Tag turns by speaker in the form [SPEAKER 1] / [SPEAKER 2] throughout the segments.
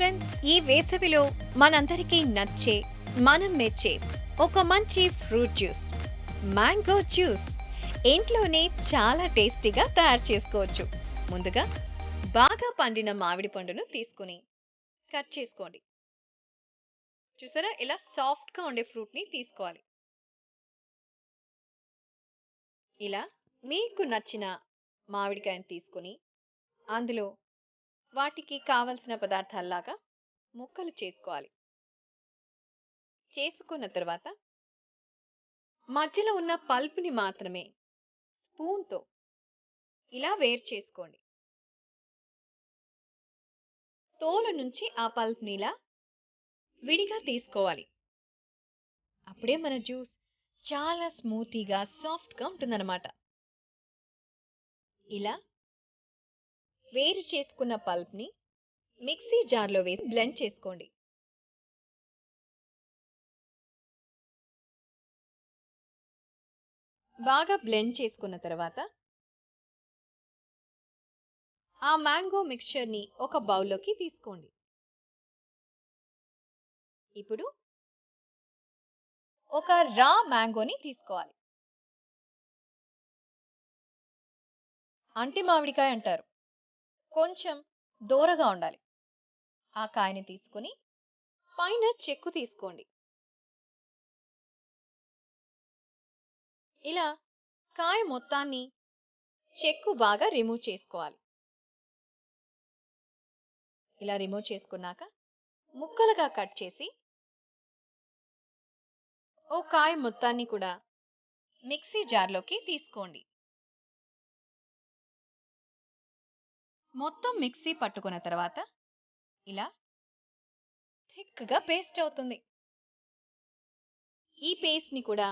[SPEAKER 1] Friends ఈ వేసవిలో మనందరికీ నచ్చే మనం మెచ్చే ఒక మంచి ఫ్రూట్ జ్యూస్ మ్యాంగో జ్యూస్ ఇంట్లోనే చాలా టేస్టీగా తయారు చేసుకోవచ్చు. ముందుగా బాగా పండిన మామిడి పండును తీసుకుని కట్ చేసుకోండి. చూసారా? ఇలా సాఫ్ట్గా ఉండే ఫ్రూట్ని తీసుకోవాలి. ఇలా మీకు నచ్చిన మామిడికాయని తీసుకుని అందులో వాటికి కావలసిన పదార్థాల్లాగా ముక్కలు చేసుకోవాలి. చేసుకున్న తర్వాత మధ్యలో ఉన్న పల్పుని మాత్రమే స్పూన్తో ఇలా వేరు చేసుకోండి. తోలు నుంచి ఆ పల్ప్ని ఇలా విడిగా తీసుకోవాలి. అప్పుడే మన జ్యూస్ చాలా స్మూతీగా సాఫ్ట్గా ఉంటుందన్నమాట. ఇలా వేరు చేసుకున్న పల్ప్ని మిక్సీ జార్లో వేసి బ్లెండ్ చేసుకోండి. బాగా బ్లెండ్ చేసుకున్న తర్వాత ఆ మ్యాంగో మిక్చర్ని ఒక బౌల్లోకి తీసుకోండి. ఇప్పుడు ఒక రా మ్యాంగోని తీసుకోవాలి. అంటి మామిడికాయ అంటారు. కొంచెం దూరగా ఉండాలి. ఆ కాయని తీసుకుని పైన చెక్కు తీసుకోండి. ఇలా కాయ మొత్తాన్ని చెక్కు బాగా రిమూవ్ చేసుకోవాలి. ఇలా రిమూవ్ చేసుకున్నాక ముక్కలుగా కట్ చేసి ఓ కాయ మొత్తాన్ని కూడా మిక్సీ జార్లోకి తీసుకోండి. మొత్తం మిక్సీ పట్టుకున్న తర్వాత ఇలా థిక్గా పేస్ట్ అవుతుంది. ఈ పేస్ట్ని కూడా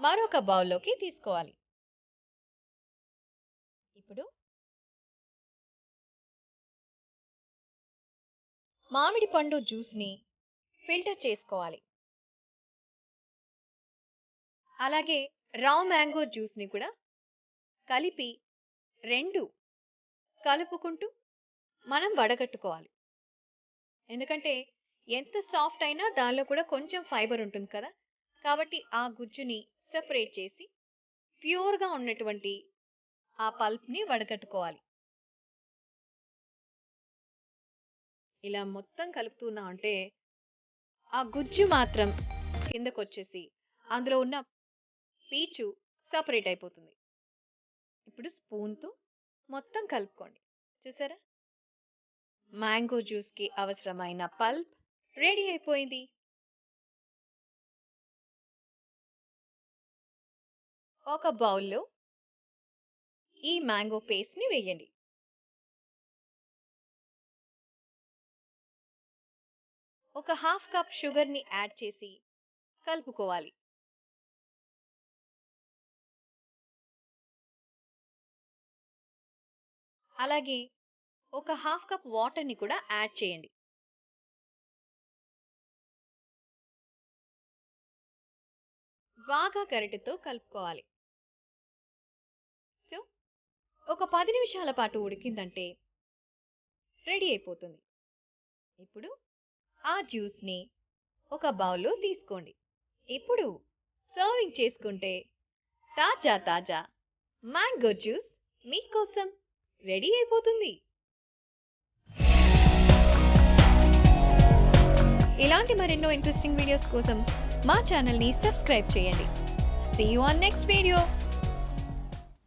[SPEAKER 1] మరొక బౌల్లోకి తీసుకోవాలి. ఇప్పుడు మామిడి పండు జ్యూస్ని ఫిల్టర్ చేసుకోవాలి. అలాగే రావ్ మ్యాంగో జ్యూస్ని కూడా కలిపి రెండు కలుపుకుంటూ మనం వడగట్టుకోవాలి. ఎందుకంటే ఎంత సాఫ్ట్ అయినా దానిలో కూడా కొంచెం ఫైబర్ ఉంటుంది కదా! కాబట్టి ఆ గుజ్జుని సెపరేట్ చేసి ప్యూర్గా ఉన్నటువంటి ఆ పల్ప్ని వడగట్టుకోవాలి. ఇలా మొత్తం కలుపుతున్నా అంటే ఆ గుజ్జు మాత్రం కిందకొచ్చేసి అందులో ఉన్న పీచు సపరేట్ అయిపోతుంది. ఇప్పుడు స్పూన్తో మొత్తం కలుపుకోండి. చూసారా? మ్యాంగో జ్యూస్కి అవసరమైన పల్ప్ రెడీ అయిపోయింది. ఒక బౌల్లో ఈ మ్యాంగో పేస్ట్ని వేయండి. ఒక హాఫ్ కప్ షుగర్ని యాడ్ చేసి కలుపుకోవాలి. అలాగే ఒక హాఫ్ కప్ వాటర్ని కూడా యాడ్ చేయండి. బాగా గరిటెతో కలుపుకోవాలి. సో ఒక పది నిమిషాల పాటు ఉడికిందంటే రెడీ అయిపోతుంది. ఇప్పుడు ఆ జ్యూస్ని ఒక బౌల్లో తీసుకోండి. ఇప్పుడు సర్వింగ్ చేసుకుంటే తాజా తాజా మ్యాంగో జ్యూస్ మీకోసం. రెడీ అయిపోతుంది. ఇలాంటి మరెన్నో ఇంట్రెస్టింగ్ వీడియోస్ కోసం మా ఛానల్ని సబ్స్క్రైబ్ చేయండి. See you on next video